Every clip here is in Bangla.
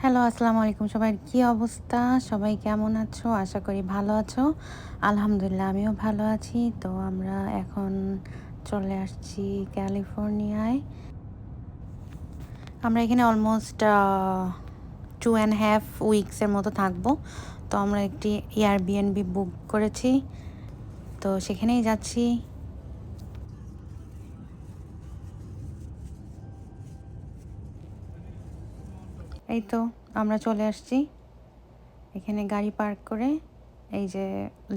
হ্যালো, আসসালামু আলাইকুম। সবাই কি অবস্থা? সবাই কেমন আছো? আশা করি ভালো আছো। আলহামদুলিল্লাহ, আমিও ভালো আছি। তো আমরা এখন চলে আসছি ক্যালিফোর্নিয়ায়। আমরা এখানে অলমোস্ট টু অ্যান্ড হাফ উইকসের মতো থাকব। তো আমরা একটি এয়ারবিএনবি বুক করেছি। তো সেখানেই যাচ্ছি। এই তো আমরা চলে আসছি। এখানে গাড়ি পার্ক করে এই যে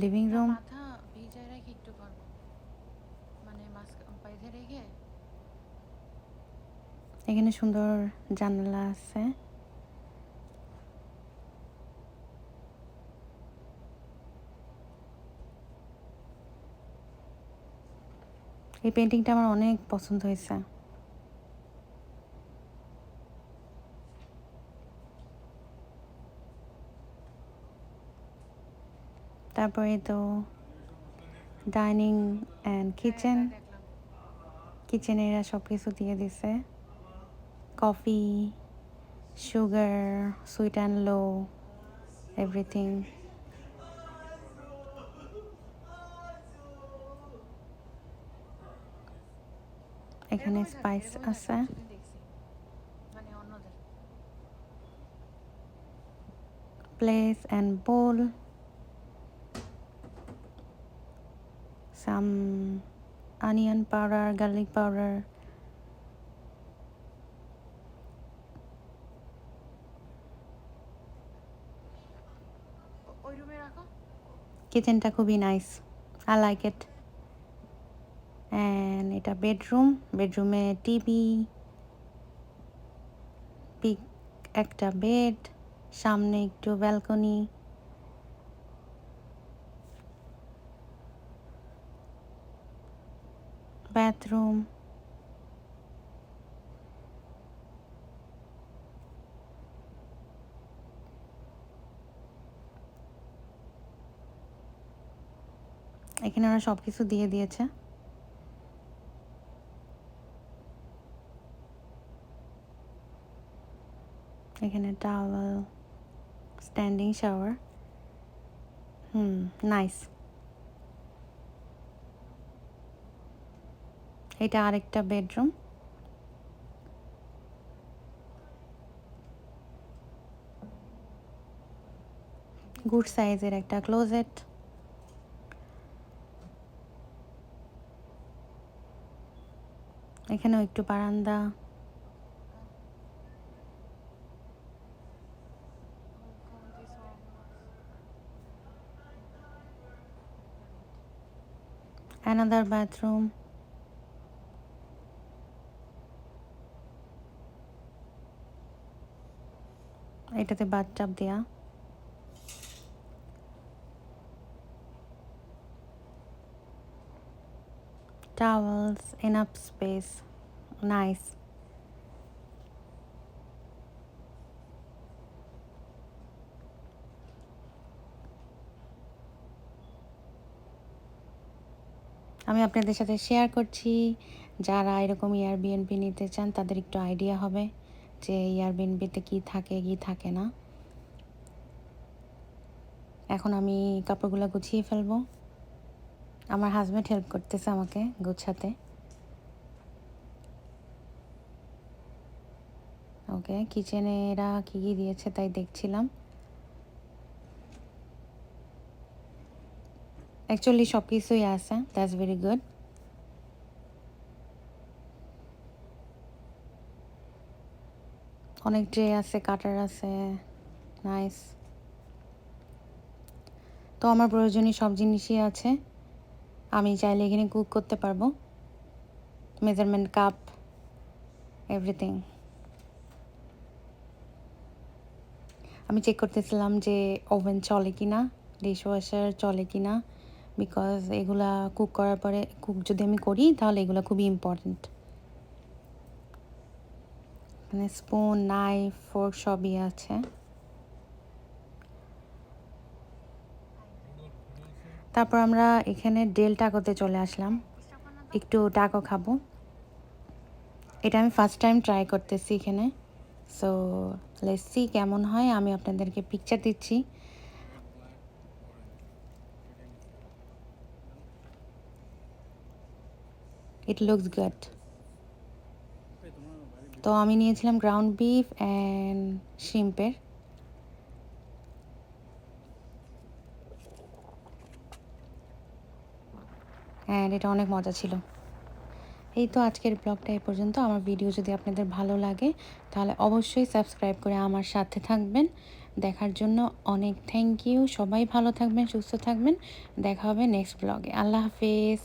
লিভিং রুম মানে এখানে সুন্দর জানালা আছে। এই পেন্টিংটা আমার অনেক পছন্দ হয়েছে। তারপরে তো ডাইনিং অ্যান্ড কিচেন কিচেনে এরা সব কিছু দিয়ে দিছে। Coffee sugar sweet and low everything এখানে স্পাইস আছে। প্লেস অ্যান্ড বোল পাউডার ও- ওই রুমে রাখো কিচেনটা খুবই nice I like it and এটা বেডরুম বেডরুমে টিভি পিক একটা বেড সামনে একটু ব্যালকনি বাথরুম এখানে ওরা সব কিছু দিয়ে দিয়েছে। এখানে towel standing shower hmm nice এটা আরেকটা বেডরুম। গুড সাইজের একটা ক্লোজেট। এখানেও একটু বারান্দা। Another bathroom এটাতে বাথটাব দেয়া। Towels, enough space, nice. আমি আপনাদের সাথে শেয়ার করছি। যারা এরকম এয়ারবিএনবি নিতে চান, তাদের একটু আইডিয়া হবে। যে এয়ারবিএনবিতে কি থাকে কি থাকে না। এখন আমি কাপড়গুলো গুছিয়ে ফেলব। আমার হাজব্যান্ড হেল্প করতেছে আমাকে গুছাতে। ওকে কিচেনে এরা কী কী দিয়েছে তাই দেখছিলাম। অ্যাকচুয়ালি সব কিছুই আছে দ্যাটস ভেরি গুড অনেক ট্রে আছে, কাটার আছে, নাইস। তো আমার প্রয়োজনীয় সব জিনিসই আছে। আমি চাইলে এখানে কুক করতে পারব। Measurement cup, everything. আমি চেক করতেছিলাম যে ওভেন চলে কি না ডিশ ওয়াশার চলে কি না বিকজ এগুলা কুক করার পরে, কুক যদি আমি করি, তাহলে এগুলো খুবই ইম্পর্ট্যান্ট মানে স্পুন নাইফ ফোর্ক সবই আছে। তারপর আমরা এখানে ডেল টাকোতে চলে আসলাম। একটু টাকো খাব। এটা আমি ফার্স্ট টাইম ট্রাই করতেছি এখানে। সো লেসি কেমন হয়। আমি আপনাদেরকে পিকচার দিচ্ছি। ইট লুকস গুড তো আমি নিয়েছিলাম গ্রাউন্ড বিফ অ্যান্ড শিম্পের অ্যান্ড এটা অনেক মজা ছিল। এই তো আজকের ব্লগটা এই পর্যন্ত। আমার ভিডিও যদি আপনাদের ভালো লাগে, তাহলে অবশ্যই সাবস্ক্রাইব করে আমার সাথে থাকবেন। দেখার জন্য অনেক থ্যাংক ইউ সবাই ভালো থাকবেন, সুস্থ থাকবেন। দেখা হবে নেক্সট ব্লগে আল্লাহ হাফেজ।